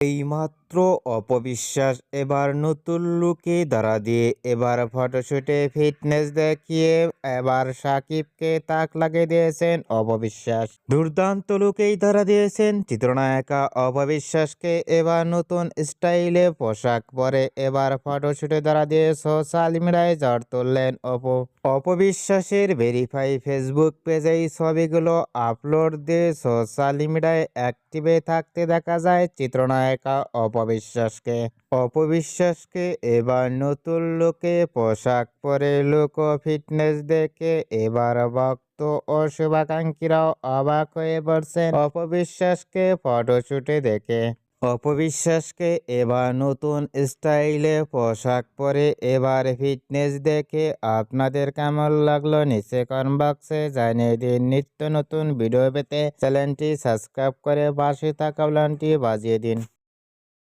এইমাত্র অপবিশ্বাস এবার নতুন লুকে ধরা দিয়ে এবার ফটোশুটে ফিটনেস দেখিয়ে এবার সাকিবকে তাক লাগিয়ে দিয়েছেন অপবিশ্বাস। দুর্দান্ত লুকেই ধরা দিয়েছেন চিত্রনায়িকা অপবিশ্বাসকে। এবার নতুন স্টাইলে পোশাক পরে এবার ফটোশুটে ধরা দিয়ে সোশ্যাল মিডিয়ায় ঝড় তুললেন অপ। অপবিশ্বাসের ভেরিফাই ফেসবুক পেজেই ছবিগুলো আপলোড দিয়ে সোশ্যাল মিডিয়ায় অ্যাক্টিভে থাকতে দেখা যায় চিত্রনায়িকা। অপবিশ্বাসকে অপবিশ্বাসকে, এবার নতুন লোকে, পোশাক পরে লোক, ফিটনেস দেখে, এবার ভক্ত ও শুভাকাঙ্ক্ষীরাও অবাক হয়ে পড়ছেন। অপবিশ্বাসকে ফটোশুটে দেখে, অপবিশ্বাসকে, এবার নতুন স্টাইলে পোশাক পরে, এবার ফিটনেস দেখে, আপনাদের কেমন লাগল নিচে কমেন্ট বক্সে জানিয়ে দিন। নিত্য নতুন ভিডিও পেতে চ্যানেলটি সাবস্ক্রাইব করে পাশে থাকা বাজিয়ে দিন।